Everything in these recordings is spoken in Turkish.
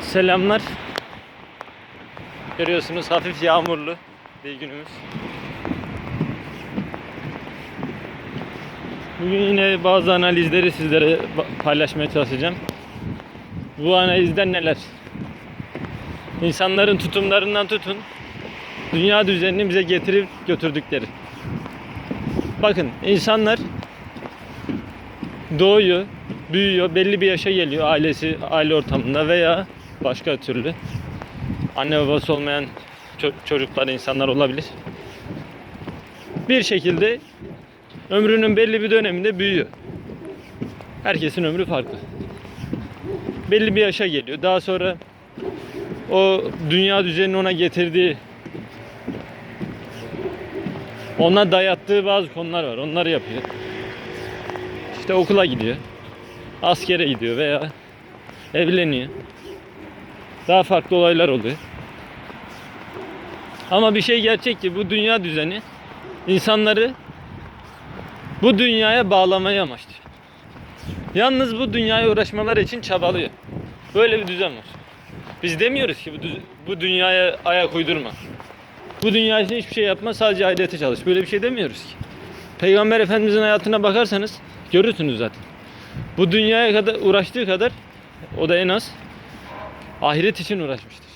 Selamlar. Görüyorsunuz hafif yağmurlu bir günümüz. Bugün yine bazı analizleri sizlere paylaşmaya çalışacağım. Bu analizden neler? İnsanların tutumlarından tutun, dünya düzenini bize getirip götürdükleri. Bakın insanlar doğuyor, büyüyor, belli bir yaşa geliyor ailesi, aile ortamında veya başka türlü. Anne babası olmayan ço- çocuklar, insanlar olabilir. Bir şekilde ömrünün belli bir döneminde büyüyor. Herkesin ömrü farklı. Belli bir yaşa geliyor. Daha sonra o dünya düzeninin ona getirdiği ona dayattığı bazı konular var. Onları yapıyor. İşte okula gidiyor. Askere gidiyor veya evleniyor. Daha farklı olaylar oluyor. Ama bir şey gerçek ki bu dünya düzeni insanları bu dünyaya bağlamaya amaçlıyor. Yalnız bu dünyaya uğraşmaları için çabalıyor. Böyle bir düzen var. Biz demiyoruz ki bu, bu dünyaya ayak uydurma. Bu dünya için hiçbir şey yapma sadece ahirete çalış. Böyle bir şey demiyoruz ki. Peygamber Efendimizin hayatına bakarsanız görürsünüz zaten. Bu dünyaya kadar uğraştığı kadar o da en az ahiret için uğraşmıştır.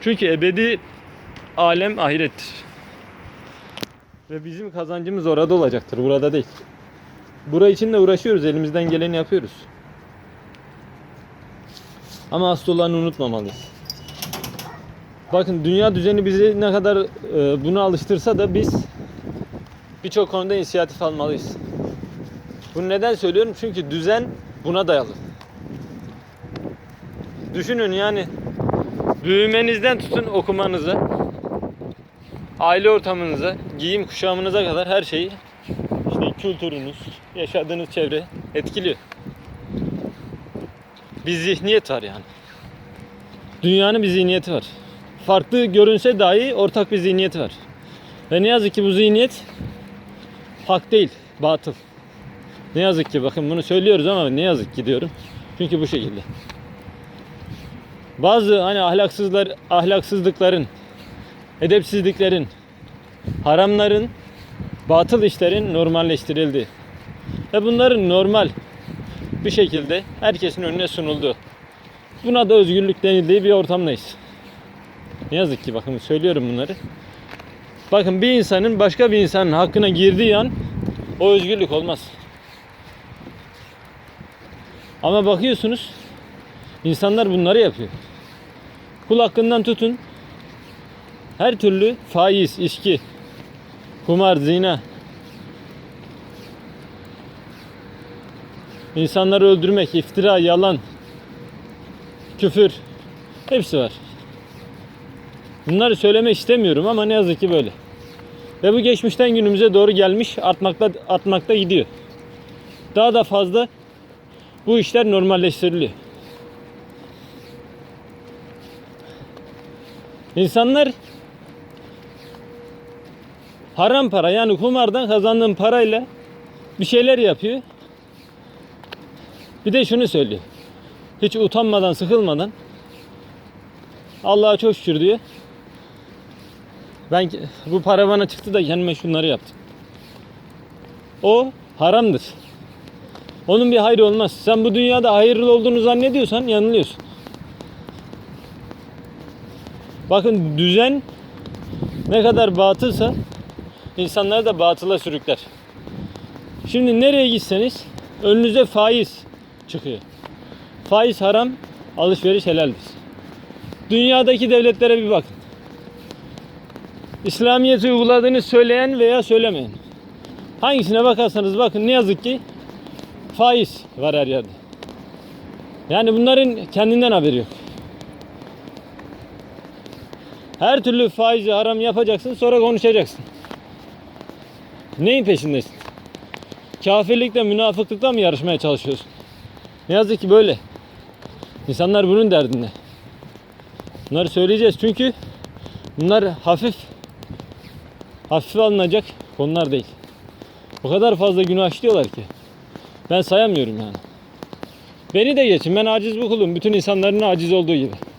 Çünkü ebedi alem ahirettir. Ve bizim kazancımız orada olacaktır, burada değil. Bura için de uğraşıyoruz, elimizden geleni yapıyoruz. Ama asıl olanı unutmamalıyız. Bakın dünya düzeni bizi ne kadar e, buna alıştırsa da biz birçok konuda inisiyatif almalıyız. Bunu neden söylüyorum? Çünkü düzen buna dayalı. Düşünün yani büyümenizden tutun okumanıza, aile ortamınıza, giyim kuşamınıza kadar her şeyi işte kültürünüz, yaşadığınız çevre etkiliyor. Bir zihniyet var yani. Dünyanın bir zihniyeti var. Farklı görünse dahi ortak bir zihniyeti var. Ve ne yazık ki bu zihniyet hak değil, batıl. Ne yazık ki bakın bunu söylüyoruz ama ne yazık ki diyorum. Çünkü bu şekilde. Bazı hani ahlaksızlar ahlaksızlıkların, edepsizliklerin, haramların, batıl işlerin normalleştirildi. Ve bunların normal bir şekilde herkesin önüne sunuldu. Buna da özgürlük denildiği bir ortamdayız. Ne yazık ki bakın söylüyorum bunları. Bakın bir insanın başka bir insanın hakkına girdiği an o özgürlük olmaz. Ama bakıyorsunuz insanlar bunları yapıyor. Kul hakkından tutun her türlü faiz, içki, kumar, zina, insanları öldürmek, iftira, yalan, küfür hepsi var. Bunları söylemek istemiyorum ama ne yazık ki böyle. Ve bu geçmişten günümüze doğru gelmiş, artmakta artmakta gidiyor. Daha da fazla bu işler normalleştiriliyor. İnsanlar haram para yani kumardan kazandığın parayla bir şeyler yapıyor. Bir de şunu söylüyor. Hiç utanmadan, sıkılmadan Allah'a çok şükür diyor. Ben bu para bana çıktı da kendime şunları yaptım. O haramdır. Onun bir hayrı olmaz. Sen bu dünyada hayırlı olduğunu zannediyorsan yanılıyorsun. Bakın düzen ne kadar batılsa insanları da batıla sürükler. Şimdi nereye gitseniz önünüze faiz çıkıyor. Faiz haram, alışveriş helaldir. Dünyadaki devletlere bir bakın. İslamiyet'i uyguladığını söyleyen veya söylemeyen. Hangisine bakarsanız bakın ne yazık ki faiz var her yerde. Yani bunların kendinden haberi yok. Her türlü faizi haram yapacaksın sonra konuşacaksın. Neyin peşindesin? Kafirlikle, münafıklıkla mı yarışmaya çalışıyorsun? Ne yazık ki böyle. İnsanlar bunun derdinde. Bunları söyleyeceğiz çünkü bunlar hafif hafife alınacak konular değil. O kadar fazla günah işliyorlar ki. Ben sayamıyorum yani. Beni de geçin. Ben aciz bir kulum. Bütün insanların aciz olduğu gibi.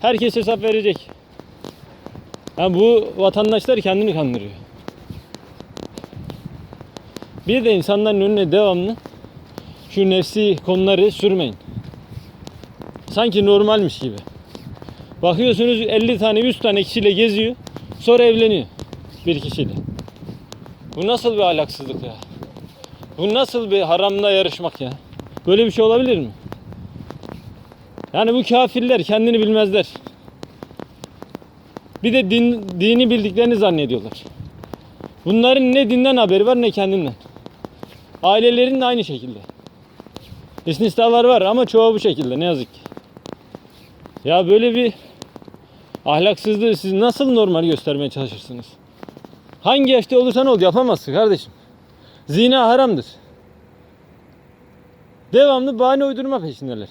Herkes hesap verecek. Ha, bu vatandaşlar kendini kandırıyor. Bir de insanların önüne devamlı şu nefsi konuları sürmeyin. Sanki normalmiş gibi. Bakıyorsunuz 50 tane 100 tane kişiyle geziyor. Sonra evleniyor. Bir kişiyle. Bu nasıl bir ahlaksızlık ya? Bu nasıl bir haramla yarışmak ya? Böyle bir şey olabilir mi? Yani bu kafirler kendini bilmezler. Bir de din, dini bildiklerini zannediyorlar. Bunların ne dinden haberi var ne kendinden. Ailelerin de aynı şekilde. İstisnalar var ama çoğu bu şekilde ne yazık ki. Ya böyle bir ahlaksızlığı siz nasıl normal göstermeye çalışırsınız? Hangi yaşta olursan ol yapamazsın kardeşim. Zina haramdır. Devamlı bahane uydurma peşindeler.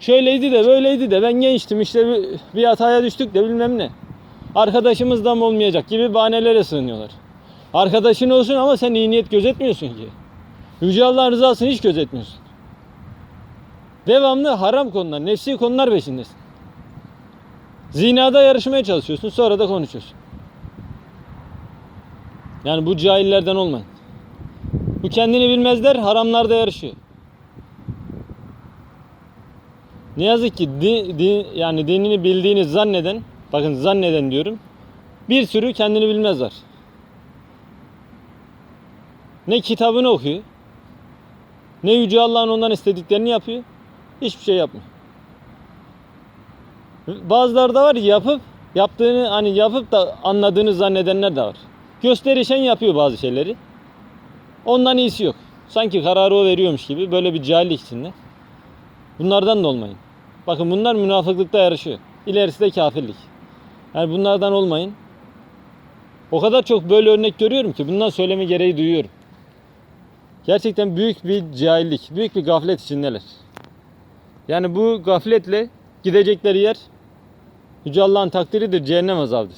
Şöyleydi de böyleydi de ben gençtim işte bir, bir hataya düştük de bilmem ne. Arkadaşımız da mı olmayacak gibi bahanelere sığınıyorlar. Arkadaşın olsun ama sen iyi niyet gözetmiyorsun ki. Yüce Allah'ın rızasını hiç gözetmiyorsun. Devamlı haram konular, nefsi konular peşindesin. Zinada yarışmaya çalışıyorsun sonra da konuşuyorsun. Yani bu cahillerden olmayın. Bu kendini bilmezler haramlarda yarışıyor. Ne yazık ki di, di- yani dinini bildiğini zanneden, bakın zanneden diyorum, bir sürü kendini bilmez var. Ne kitabını okuyor, ne Yüce Allah'ın ondan istediklerini yapıyor, hiçbir şey yapmıyor. Bazıları da var yapıp, yaptığını hani yapıp da anladığını zannedenler de var. Gösterişen yapıyor bazı şeyleri. Ondan iyisi yok. Sanki kararı o veriyormuş gibi böyle bir cahillik içinde. Bunlardan da olmayın. Bakın bunlar münafıklıkta yarışıyor. İlerisi de kafirlik. Yani bunlardan olmayın. O kadar çok böyle örnek görüyorum ki bundan söyleme gereği duyuyorum. Gerçekten büyük bir cahillik, büyük bir gaflet içindeler. Yani bu gafletle gidecekleri yer Yüce Allah'ın takdiridir, cehennem azabıdır.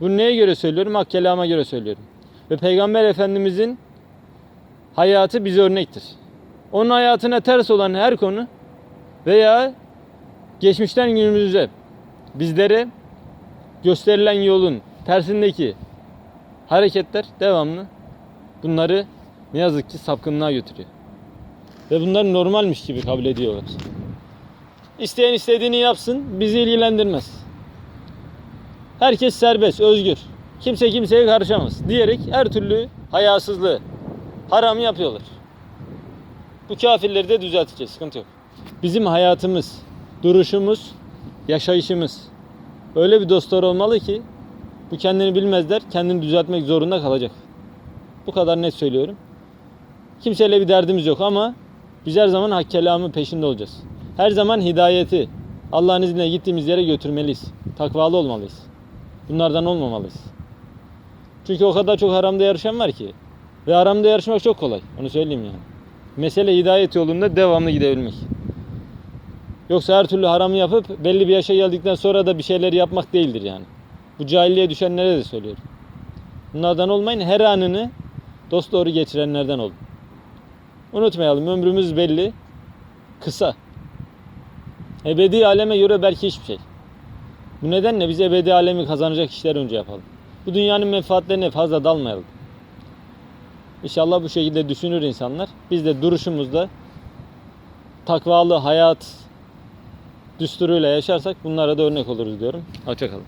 Bunu neye göre söylüyorum? Hak kelama göre söylüyorum. Ve Peygamber Efendimizin hayatı bize örnektir. Onun hayatına ters olan her konu veya geçmişten günümüze bizlere gösterilen yolun tersindeki hareketler devamlı bunları ne yazık ki sapkınlığa götürüyor. Ve bunlar normalmiş gibi kabul ediyorlar. İsteyen istediğini yapsın, bizi ilgilendirmez. Herkes serbest, özgür. Kimse kimseye karışamaz diyerek her türlü hayasızlığı, haramı yapıyorlar. Bu kafirleri de düzelteceğiz, sıkıntı yok. Bizim hayatımız, duruşumuz, yaşayışımız öyle bir dostlar olmalı ki bu kendini bilmezler, kendini düzeltmek zorunda kalacak. Bu kadar net söylüyorum. Kimseyle bir derdimiz yok ama biz her zaman hak kelamı peşinde olacağız. Her zaman hidayeti Allah'ın izniyle gittiğimiz yere götürmeliyiz. Takvalı olmalıyız. Bunlardan olmamalıyız. Çünkü o kadar çok haramda yarışan var ki. Ve haramda yarışmak çok kolay. Onu söyleyeyim yani. Mesele hidayet yolunda devamlı gidebilmek. Yoksa her türlü haramı yapıp belli bir yaşa geldikten sonra da bir şeyler yapmak değildir yani. Bu cahilliğe düşenlere de söylüyorum. Bunlardan olmayın. Her anını dost doğru geçirenlerden olun. Unutmayalım ömrümüz belli. Kısa. Ebedi aleme göre belki hiçbir şey. Bu nedenle biz ebedi alemi kazanacak işler önce yapalım. Bu dünyanın menfaatlerine fazla dalmayalım. İnşallah bu şekilde düşünür insanlar. Biz de duruşumuzda takvalı hayat düsturuyla yaşarsak bunlara da örnek oluruz diyorum. Hoşçakalın.